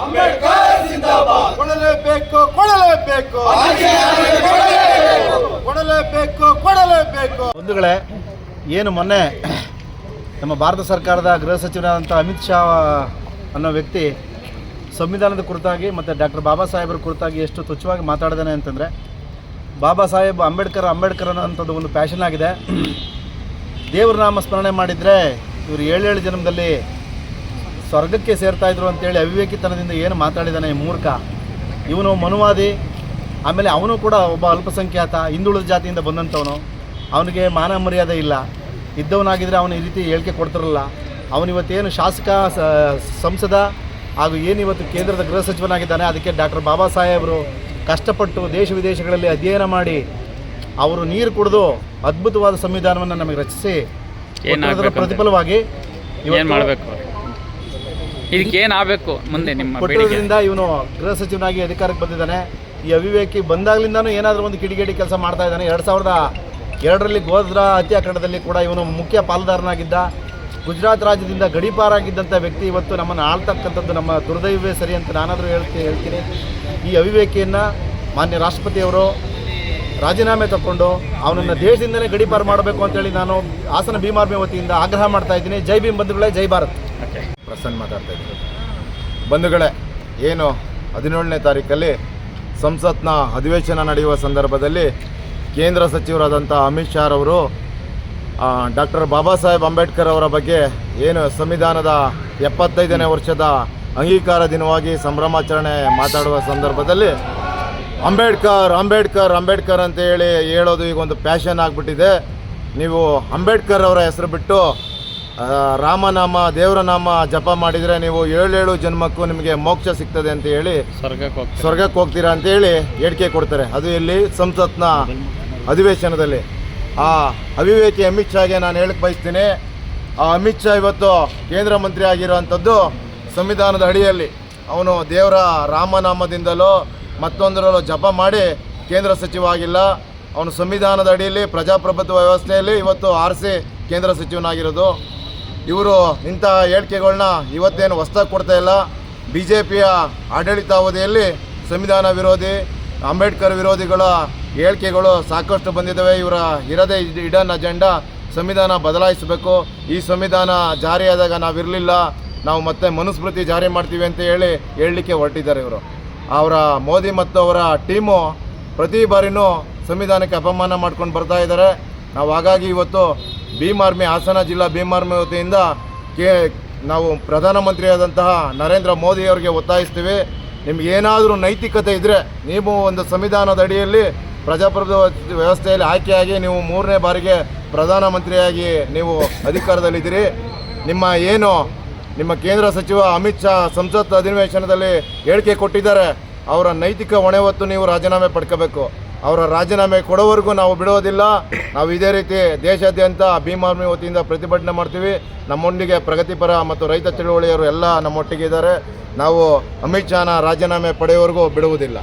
ಅಮಿತ್ ಕೊಡಲೇಬೇಕು ಕೊಡಲೇಬೇಕು. ಕೊಡಲೇಬೇಕು ಕೊಡಲೇಬೇಕು. ಬಂಧುಗಳೇ, ಏನು ಮೊನ್ನೆ ನಮ್ಮ ಭಾರತ ಸರ್ಕಾರದ ಗೃಹ ಸಚಿವರಾದಂಥ ಅಮಿತ್ ಶಾ ಅನ್ನೋ ವ್ಯಕ್ತಿ ಸಂವಿಧಾನದ ಕುರಿತಾಗಿ ಮತ್ತು ಡಾಕ್ಟರ್ ಬಾಬಾ ಸಾಹೇಬರ ಕುರಿತಾಗಿ ಎಷ್ಟು ತುಚ್ಛವಾಗಿ ಮಾತಾಡಿದಾನೆ ಅಂತಂದರೆ ಬಾಬಾ ಸಾಹೇಬ್ ಅಂಬೇಡ್ಕರ್ ಅಂಬೇಡ್ಕರ್ ಅನ್ನೋಂಥದ್ದು ಒಂದು ಪ್ಯಾಷನ್ ಆಗಿದೆ. ದೇವ್ರ ನಾಮ ಸ್ಮರಣೆ ಮಾಡಿದರೆ ಇವರು ಏಳೇಳು ಜನ್ಮದಲ್ಲಿ ಸ್ವರ್ಗಕ್ಕೆ ಸೇರ್ತಾ ಇದ್ರು ಅಂತೇಳಿ ಅವಿವೇಕಿತನದಿಂದ ಏನು ಮಾತಾಡಿದ್ದಾನೆ ಈ ಮೂರ್ಖ. ಇವನು ಮನುವಾದಿ, ಆಮೇಲೆ ಅವನು ಕೂಡ ಒಬ್ಬ ಅಲ್ಪಸಂಖ್ಯಾತ, ಹಿಂದುಳಿದ ಜಾತಿಯಿಂದ ಬಂದಂಥವನು. ಅವನಿಗೆ ಮಾನ ಮರ್ಯಾದೆ ಇಲ್ಲ. ಇದ್ದವನಾಗಿದ್ದರೆ ಅವನು ಈ ರೀತಿ ಹೇಳಿಕೆ ಕೊಡ್ತಿರಲ್ಲ. ಅವನಿವತ್ತೇನು ಶಾಸಕ ಸಂಸದ ಹಾಗೂ ಏನಿವತ್ತು ಕೇಂದ್ರದ ಗೃಹ ಸಚಿವನಾಗಿದ್ದಾನೆ, ಅದಕ್ಕೆ ಡಾಕ್ಟರ್ ಬಾಬಾ ಸಾಹೇಬರು ಕಷ್ಟಪಟ್ಟು ದೇಶ ವಿದೇಶಗಳಲ್ಲಿ ಅಧ್ಯಯನ ಮಾಡಿ ಅವರು ನೀರು ಕುಡಿದು ಅದ್ಭುತವಾದ ಸಂವಿಧಾನವನ್ನು ನಮಗೆ ರಚಿಸಿ ಪ್ರತಿಫಲವಾಗಿ ಏನು ಮುಂದೆ ನಿಮ್ಮ ಕೊಟ್ಟಿರೋದ್ರಿಂದ ಇವನು ಗೃಹ ಸಚಿವನಾಗಿ ಅಧಿಕಾರಕ್ಕೆ ಬಂದಿದ್ದಾನೆ. ಈ ಅವಿವೇಕಿ ಬಂದಾಗ್ಲಿಂದನೂ ಏನಾದರೂ ಒಂದು ಕಿಡಿಗೇಡಿ ಕೆಲಸ ಮಾಡ್ತಾ ಇದ್ದಾನೆ. ಎರಡು ಸಾವಿರದ ಎರಡರಲ್ಲಿ ಗೋಧ್ರಾ ಹತ್ಯಾಕಾಂಡದಲ್ಲಿ ಕೂಡ ಇವನು ಮುಖ್ಯ ಪಾಲುದಾರನಾಗಿದ್ದ. ಗುಜರಾತ್ ರಾಜ್ಯದಿಂದ ಗಡೀಪಾರಾಗಿದ್ದಂಥ ವ್ಯಕ್ತಿ ಇವತ್ತು ನಮ್ಮನ್ನು ಆಳ್ತಕ್ಕಂಥದ್ದು ನಮ್ಮ ದುರ್ದೈವೇ ಸರಿ ಅಂತ ನಾನಾದರೂ ಹೇಳ್ತೀನಿ ಹೇಳ್ತೀನಿ. ಈ ಅವಿವೇಕಿಯನ್ನು ಮಾನ್ಯ ರಾಷ್ಟ್ರಪತಿಯವರು ರಾಜೀನಾಮೆ ತಗೊಂಡು ಅವನನ್ನು ದೇಶದಿಂದಲೇ ಗಡೀಪಾರು ಮಾಡಬೇಕು ಅಂತೇಳಿ ನಾನು ಹಾಸನ ಭೀಮಾರ್ಮಿ ವತಿಯಿಂದ ಆಗ್ರಹ ಮಾಡ್ತಾ ಇದ್ದೀನಿ. ಜೈ ಭೀಮ್ ಬಂಧುಗಳೇ ಜೈ ಭಾರತ್. ಪ್ರಸನ್ನ ಮಾತಾಡ್ತಾ ಇದ್ದೀನಿ ಬಂಧುಗಳೇ ಏನು ಹದಿನೇಳನೇ ತಾರೀಕಲ್ಲಿ ಸಂಸತ್ನ ಅಧಿವೇಶನ ನಡೆಯುವ ಸಂದರ್ಭದಲ್ಲಿ ಕೇಂದ್ರ ಸಚಿವರಾದಂಥ ಅಮಿತ್ ಶಾ ಅವರು ಡಾಕ್ಟರ್ ಬಾಬಾ ಸಾಹೇಬ್ ಅಂಬೇಡ್ಕರ್ ಅವರ ಬಗ್ಗೆ ಏನು ಸಂವಿಧಾನದ ಎಪ್ಪತ್ತೈದನೇ ವರ್ಷದ ಅಂಗೀಕಾರ ದಿನವಾಗಿ ಸಂಭ್ರಮಾಚರಣೆ ಮಾತಾಡುವ ಸಂದರ್ಭದಲ್ಲಿ ಅಂಬೇಡ್ಕರ್ ಅಂಬೇಡ್ಕರ್ ಅಂಬೇಡ್ಕರ್ ಅಂತ ಹೇಳಿ ಹೇಳೋದು ಈಗ ಒಂದು ಪ್ಯಾಷನ್ ಆಗಿಬಿಟ್ಟಿದೆ. ನೀವು ಅಂಬೇಡ್ಕರ್ ಅವರ ಹೆಸರು ಬಿಟ್ಟು ರಾಮನಾಮ ದೇವರ ನಾಮ ಜಪ ಮಾಡಿದರೆ ನೀವು ಏಳೇಳು ಜನ್ಮಕ್ಕೂ ನಿಮಗೆ ಮೋಕ್ಷ ಸಿಗ್ತದೆ ಅಂತ ಹೇಳಿ ಸ್ವರ್ಗಕ್ಕೆ ಹೋಗ್ತಾರೆ? ಸ್ವರ್ಗಕ್ಕೆ ಹೋಗ್ತೀರಾ ಅಂತ ಹೇಳಿ ಹೇಳಿಕೆ ಕೊಡ್ತಾರೆ. ಅದು ಇಲ್ಲಿ ಸಂಸತ್ನ ಅಧಿವೇಶನದಲ್ಲಿ. ಆ ಅವಿವೇಕಿ ಅಮಿತ್ ಶಾಗೆ ನಾನು ಹೇಳಕ್ಕೆ ಬಯಸ್ತೀನಿ. ಆ ಅಮಿತ್ ಶಾ ಇವತ್ತು ಕೇಂದ್ರ ಮಂತ್ರಿ ಆಗಿರುವಂಥದ್ದು ಸಂವಿಧಾನದ ಅಡಿಯಲ್ಲಿ ಅವನು ದೇವರ ರಾಮನಾಮದಿಂದಲೋ ಮತ್ತೊಂದರಲ್ಲೋ ಜಪ ಮಾಡಿ ಕೇಂದ್ರ ಸಚಿವ ಆಗಿಲ್ಲ. ಅವನು ಸಂವಿಧಾನದ ಅಡಿಯಲ್ಲಿ ಪ್ರಜಾಪ್ರಭುತ್ವ ವ್ಯವಸ್ಥೆಯಲ್ಲಿ ಇವತ್ತು ಆರಿಸಿ ಕೇಂದ್ರ ಸಚಿವನಾಗಿರೋದು. ಇವರು ಇಂಥ ಹೇಳಿಕೆಗಳನ್ನ ಇವತ್ತೇನು ಹೊಸ್ದಾಗಿ ಕೊಡ್ತಾ ಇಲ್ಲ. ಬಿ ಜೆ ಪಿಯ ಆಡಳಿತಾವಧಿಯಲ್ಲಿ ಸಂವಿಧಾನ ವಿರೋಧಿ, ಅಂಬೇಡ್ಕರ್ ವಿರೋಧಿಗಳ ಹೇಳಿಕೆಗಳು ಸಾಕಷ್ಟು ಬಂದಿದ್ದಾವೆ. ಇವರ ಇರದೇ ಇಡನ್ ಅಜೆಂಡಾ ಸಂವಿಧಾನ ಬದಲಾಯಿಸಬೇಕು. ಈ ಸಂವಿಧಾನ ಜಾರಿಯಾದಾಗ ನಾವಿರಲಿಲ್ಲ. ನಾವು ಮತ್ತೆ ಮನುಸ್ಮೃತಿ ಜಾರಿ ಮಾಡ್ತೀವಿ ಅಂತ ಹೇಳಿ ಹೇಳಲಿಕ್ಕೆ ಹೊರಟಿದ್ದಾರೆ ಇವರು. ಅವರ ಮೋದಿ ಮತ್ತು ಅವರ ಟೀಮು ಪ್ರತಿ ಬಾರಿನೂ ಸಂವಿಧಾನಕ್ಕೆ ಅಪಮಾನ ಮಾಡ್ಕೊಂಡು ಬರ್ತಾ ಇದ್ದಾರೆ. ನಾವು ಹಾಗಾಗಿ ಇವತ್ತು ಭೀಮ್ ಆರ್ಮಿ, ಹಾಸನ ಜಿಲ್ಲಾ ಭೀಮ್ ಆರ್ಮಿ ವತಿಯಿಂದ ಕೇ, ನಾವು ಪ್ರಧಾನಮಂತ್ರಿಯಾದಂತಹ ನರೇಂದ್ರ ಮೋದಿ ಅವರಿಗೆ ಒತ್ತಾಯಿಸ್ತೀವಿ. ನಿಮ್ಗೆ ಏನಾದರೂ ನೈತಿಕತೆ ಇದ್ದರೆ ನೀವು ಒಂದು ಸಂವಿಧಾನದ ಅಡಿಯಲ್ಲಿ ಪ್ರಜಾಪ್ರಭುತ್ವ ವ್ಯವಸ್ಥೆಯಲ್ಲಿ ಆಯ್ಕೆಯಾಗಿ ನೀವು ಮೂರನೇ ಬಾರಿಗೆ ಪ್ರಧಾನಮಂತ್ರಿಯಾಗಿ ನೀವು ಅಧಿಕಾರದಲ್ಲಿದ್ದೀರಿ. ನಿಮ್ಮ ಏನು ನಿಮ್ಮ ಕೇಂದ್ರ ಸಚಿವ ಅಮಿತ್ ಶಾ ಸಂಸತ್ ಅಧಿವೇಶನದಲ್ಲಿ ಹೇಳಿಕೆ ಕೊಟ್ಟಿದ್ದಾರೆ. ಅವರ ನೈತಿಕ ಹೊಣೆ ಹೊತ್ತು ನೀವು ರಾಜೀನಾಮೆ ಪಡ್ಕೋಬೇಕು. ಅವರ ರಾಜೀನಾಮೆ ಕೊಡೋವರೆಗೂ ನಾವು ಬಿಡೋದಿಲ್ಲ. ನಾವು ಇದೇ ರೀತಿ ದೇಶಾದ್ಯಂತ ಭೀಮಾರ್ಮಿ ವತಿಯಿಂದ ಪ್ರತಿಭಟನೆ ಮಾಡ್ತೀವಿ. ನಮ್ಮೊಂದಿಗೆ ಪ್ರಗತಿಪರ ಮತ್ತು ರೈತ ಚಳುವಳಿಯವರು ಎಲ್ಲ ನಮ್ಮೊಟ್ಟಿಗೆ ಇದ್ದಾರೆ. ನಾವು ಅಮಿತ್ ಶಾನ ರಾಜೀನಾಮೆ ಪಡೆಯುವವರೆಗೂ ಬಿಡುವುದಿಲ್ಲ.